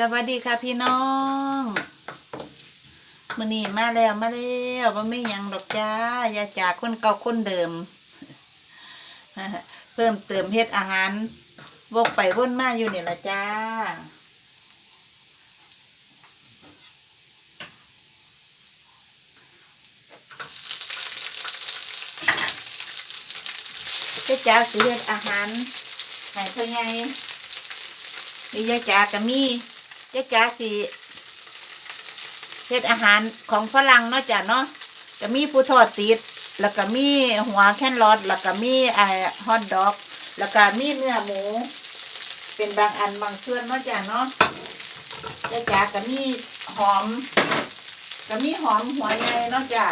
สวัสดีค่ะพี่น้องมื้อนี้มาแล้วมาแล้วว่าไม่ยังดอกจ้าอย่าจากคนเก่าคนเดิม เพิ่มเติมเฮ็ดอาหารวกไปวนมาอยู่นี่ละจ้าเจ้าจ๋าสิเฮ็ดอาหารให้เพิ่นไงนี่ยาจ๋าก็มี ยายจ๋าสิเฮ็ดอาหารของฝรั่งเนาะจ้ะเนาะก็มีผู้ทอดติด แล้วก็มีหัวแคนรอทแล้วก็มีไอ้ฮอทดอก แล้วก็มีเนื้อหมู เป็นบางอันบางส่วนเนาะจ้ะเนาะยายจ๋าก็มีหอมก็มีหอมหัวใหญ่เนาะจ้ะ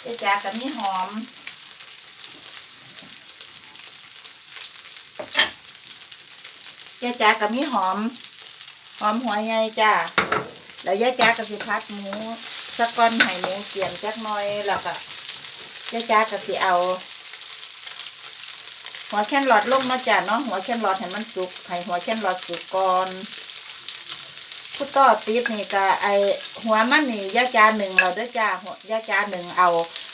เจ๊จ๋ากับมีหอม เจ๊จ๋ากับมีหอม หอมหัวใหญ่จ้าแล้วยายจ๋ากับสิพัดหมูสักก้อนให้หมูเกี่ยมจักหน่อยแล้วก็ยายจ๋ากับสิเอา หัวแค่นหลอดลงมาจ้าเนาะหัวแค่นหลอดให้มันสุกให้หัวแค่นหลอดสุกก่อนผู้ต่อติดนี่ก็ไอหัวมันนี่ยาจาหนึ่งเราด้อจ้าหัวยาจาหนึ่งเอา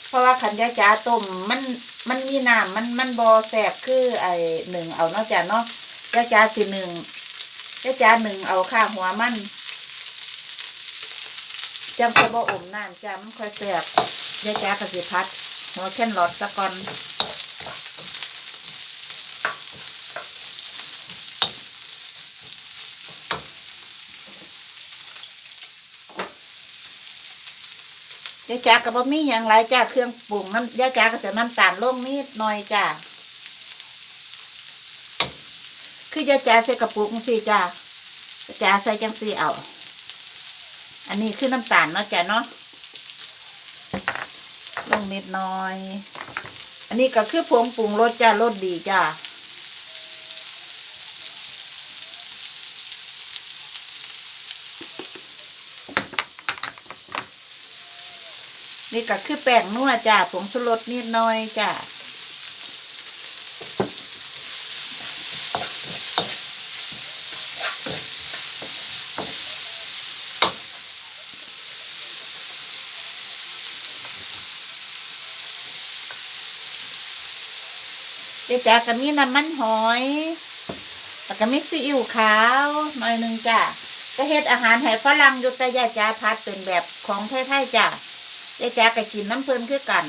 เพราะว่าขันยาจาต้มมันมันมีน้ำมันมันบอแสบคือไอหนึ่งเอาเนาะจ้าเนาะ ยาจาสิหนึ่งยาจาหนึ่งเอาข้าหัวมันจำค่อยบ่อมน้ำจ้ามันค่อยแสบยาจากระสิพัด หัวแค่นหลอดสะก่อนยายจ๋ากับบะมี่อย่างไรจ้าเครื่องปรุงน้ำยายจ๋าก็ใส่น้ำตาลลงนิดหน่อยจ้า คือยายจ๋าใส่กระปุกสิจ้ายายจ๋าใส่จังสีเอา อันนี้คือน้ำตาลเนาะจ้าเนาะลงนิดน่อย อันนี้ก็คือผงปรุงรสจ้ารสดีจ้านี่ก็คือแป้งนัวจ้าผงชูรสนิดน่อยจ้า เดี๋ยวจ้าก็มีน้ำมันหอย แล้วก็มีซีอิ๊วขาวหน่อยหนึ่งจ้าก็เฮ็ดอาหารให้ฝรั่งอยู่แต่ยายจ้าพัดเป็นแบบของไทยๆจ้ายายจ๋าก็กินน้ำเพลินคือกัน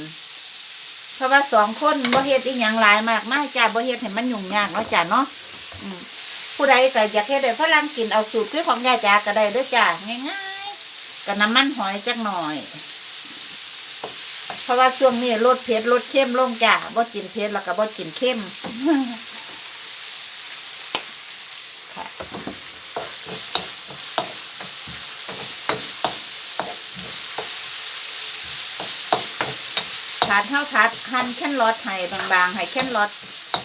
เพราะว่าสองคนบ่เฮ็ดอีหยังหลายมากมายจ้าบ่เฮ็ดให้มันยุ่งยากเนาะจ้าเนาะผู้ใดก็อยากเฮ็ดให้ฝรั่งกินเอาสูตรคือของยายจ๋าก็ได้เด้อจ้าง่ายๆก็น้ำมันหอยจักหน่อย ราะว่าช่วงนี้ลดเผ็ดลดเข้มลงจ้าบ่กินเผ็ดแล้วก็บ่กินเข้มค่ะถาดเท่าถาดหั่นแค่นรอดให้บางๆให้แค่นรอด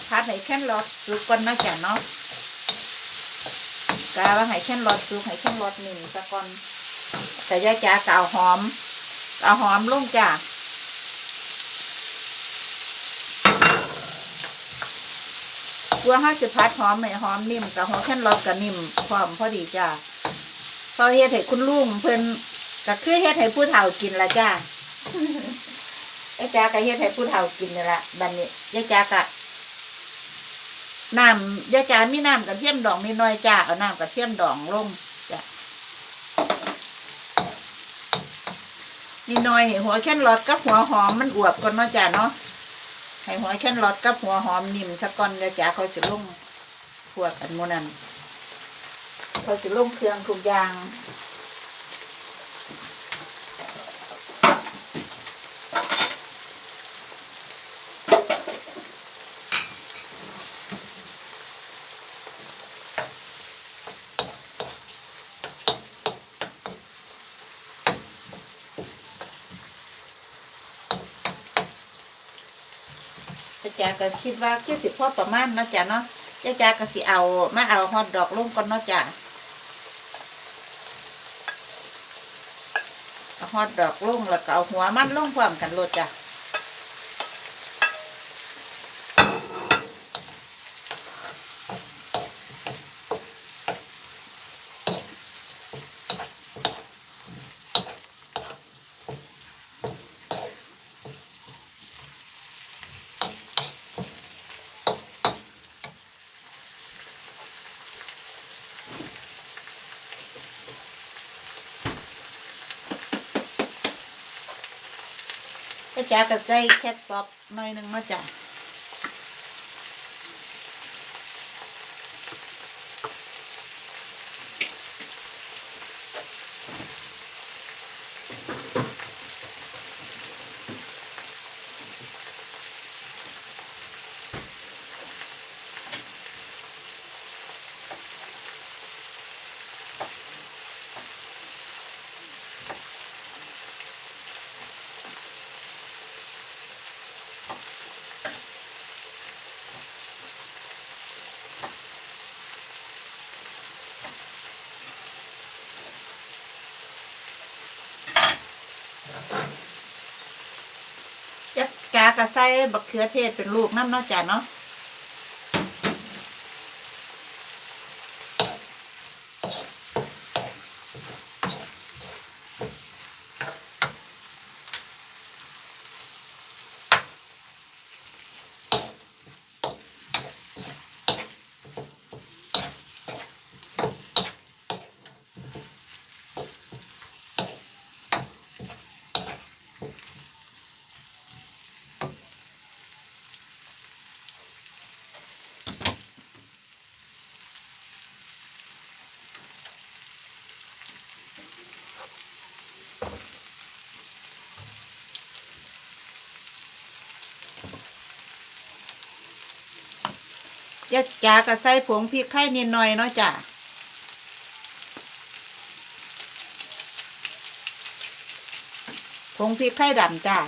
ถาดให้แค่นรอดสุกก่อนนะจ้ะเนาะกาว่าให้แค่นรอดสุกให้แค่นรอดหนึ่งซะก่อนแต่ยายจ๋าก็เอาหอมเอาหอมลงจ้ะ ตัวห้าสิพัดหอมให้หอมนิ่มกับหอมแค่นรอดกับนิ่มพร้อมพอดีจ้ะพอเฮ็ดให้คุณลุงเพิ่นก็คือเฮ็ดให้ผู้เฒ่ากินละจ้ะยายจากะเฮ็ดให้ผู้เฒ่ากินนี่ละบัดนี้ยายจ้ากะน้ำยายจ้ามีน้ำกระเทียมดองนิดหน่อยจ้าเอาน้ำกระเทียมดองลงจ้ะนิดหน่อยหัวแค่นรอดกับหัวหอมมันอวบก่อนเนาะจ้าเนาะ ให้หัวแค่นรอดกับหัวหอมนิ่มสักก่อนเดี๋ยวจ๋าเขาสิลงพวกอันโมนันเขาสิลงเครื่องทุกอย่าง จ๋าก็คิดว่าคือสิพ่อประมาณเนาะจ้ะเนาะจ้าจ๋าก็สิเอามาเอาฮอตดอกลงก่อนเนาะจ้ะเอาฮอตดอกลงแล้วก็เอาหัวมันลงพร้อมกันโลดจ้ะ จ้าก็ใส่แคทซอปหน่อยหนึ่งเนาะจ้ะ ยักกากระใส่บักเขือเทศเป็นลูกน้ำเนาะจ้ะเนาะ ยักกากระใส่ผงพริกไข่นิดหน่อยเนาะจ้ะผงพริกไข่ดำจ้ะ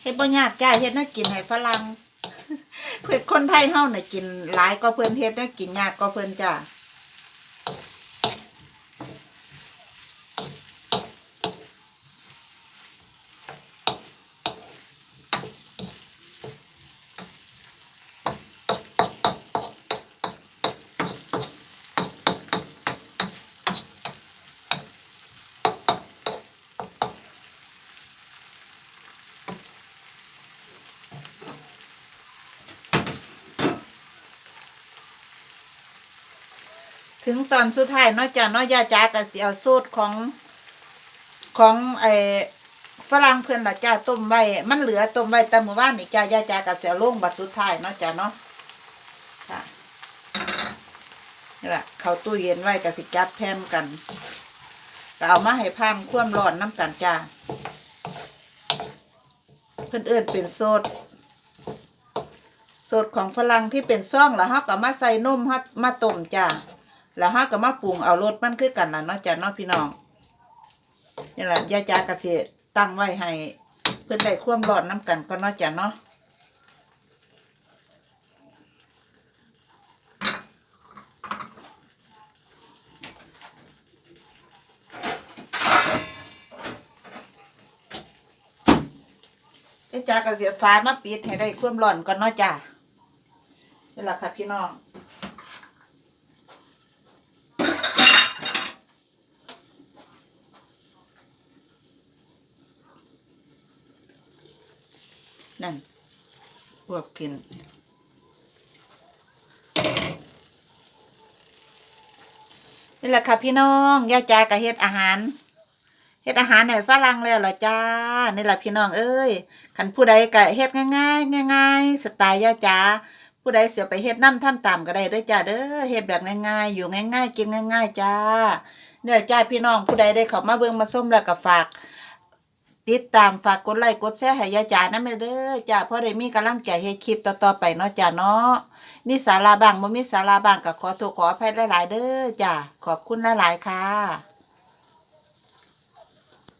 เฮ็ดบ่ยากจ้าเฮ็ดน่ากินให้ฝรั่ง เพื่อคนไทยเฮาน่ะกินหลายก็เพิ่นเฮ็ดน่ากินยากก็เพิ่นจ้า ถึงตอนสุดท้ายเนาะจ้านาะย่าจ๋าก็สิเอาสูตรของของไอ้ฝรั่งเพิ่อนล่ะจ้าต้มไว้มันเหลือต้มไว้แต่เมื่อวานนี่จ้ายาจ๋าก็สิเอาลงบัดสุดท้ายเนาะจ้าเนาะค่ะนี่แหละเข้าตู้เย็นไว้ก็สิจับแพมกันก็เอามาให้พามความร้อนน้ำกันจ้าเพิ่อนเอิ้นเป็นโซดสูตรของฝรั่งที่เป็นซ่องแล้วฮะก็มาใส่นมฮะมาต้มจ้า แล้วฮะก็มาปรุงเอารสมันคือกันล่ะเนาะจ้าเนาะพี่น้องนี่แหละยายจาก็สิตั้งไว้ให้ เพื่อนได้ความร้อนน้ำกันก็เนาะจ้าเนาะยายจาก็เสียฟ้ามาปิดให้ได้ความร้อนก่อนเนาะจ้านี่แหละค่ะพี่น้อง นั่นพวกกินนี่แหละค่ะพี่น้องย่าจากะเฮ็ดอาหารเฮ็ดอาหารให้ฝรั่งแล้วเหรอจ้านี่แหละพี่น้องเอ้ยคันผู้ใดก็เฮ็ดง่ายๆง่ายๆสไตล์ย่าจาผู้ใดเสียไปเฮ็ดน้ำทำตามก็ได้เด้อจ้าเด้อเฮ็ดแบบง่ายๆอยู่ง่ายๆกินง่าย ๆ จ้าเนี่ยจ้าพี่น้องผู้ใดได้เข้ามาเบิ่งมาส้มแล้วก็ฝาก ติดตามฝากกดไลค์กดแชร์ให้ยายจ๋านะแม่เด้อจ้าเพราะได้มีกำลังใจให้คลิปต่อๆไปเนาะจ้าเนาะมีสาระบ้างบ่มีสาระบ้างก็ขอโทษขออภัยหลายๆเด้อจ้าขอบคุณหลายๆค่ะ